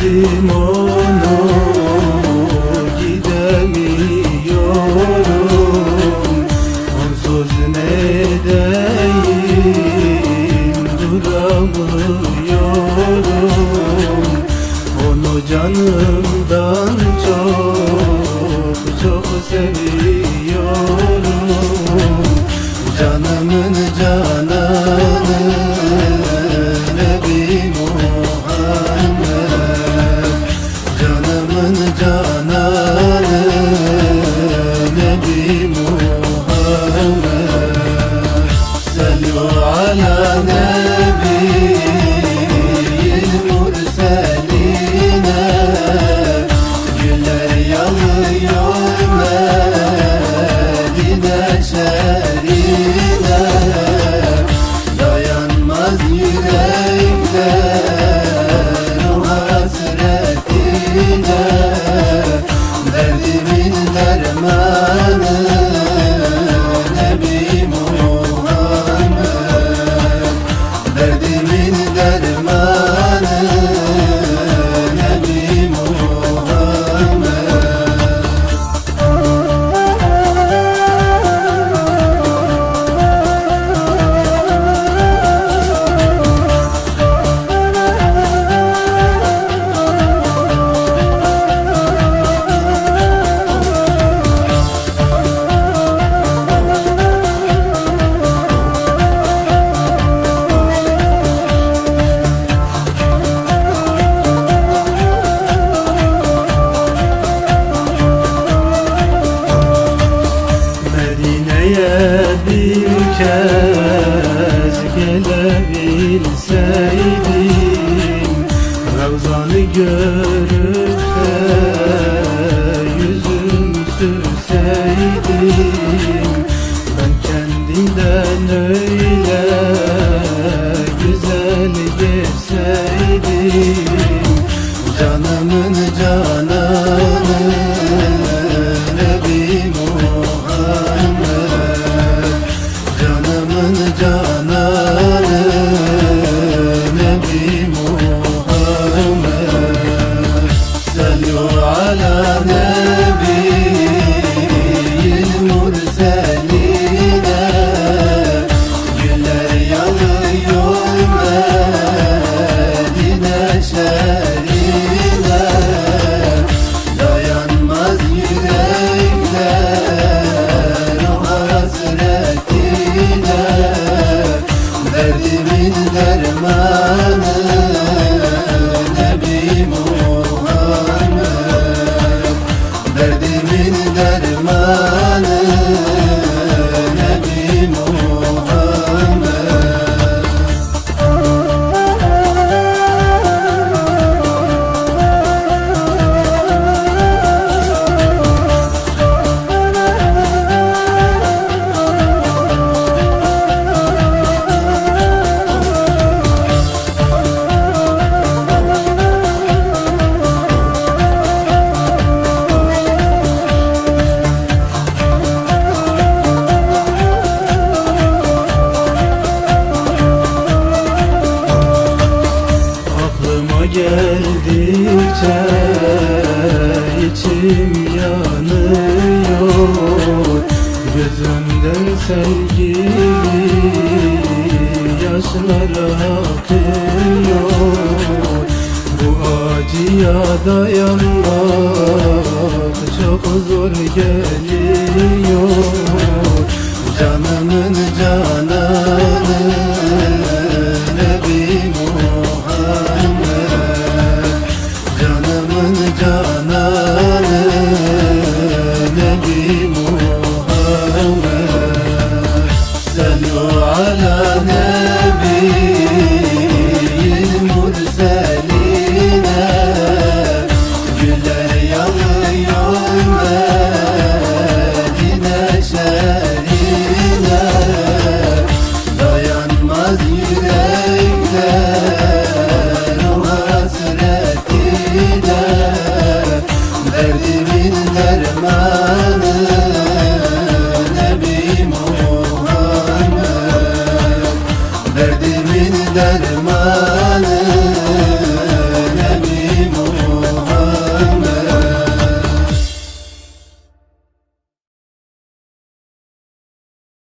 Özledim onu gidemiyorum. Onsuz ne edeyim duramıyorum. Onu canımdan çok çok seviyorum Canımın gelebilseydim Ravzanı görüp de yüzüm sürseydim Sallu ala Nebiyyil murseline Güller yağıyor Medine şerine Dayanmaz yürekler o hasretine Derdimin dermanı Aklıma geldikçe içim yanıyor. Gözümden sel yaşlar akıyor. Bu acıya dayanmak çok zor geliyor. Canımın cananı tranquilo dermanı.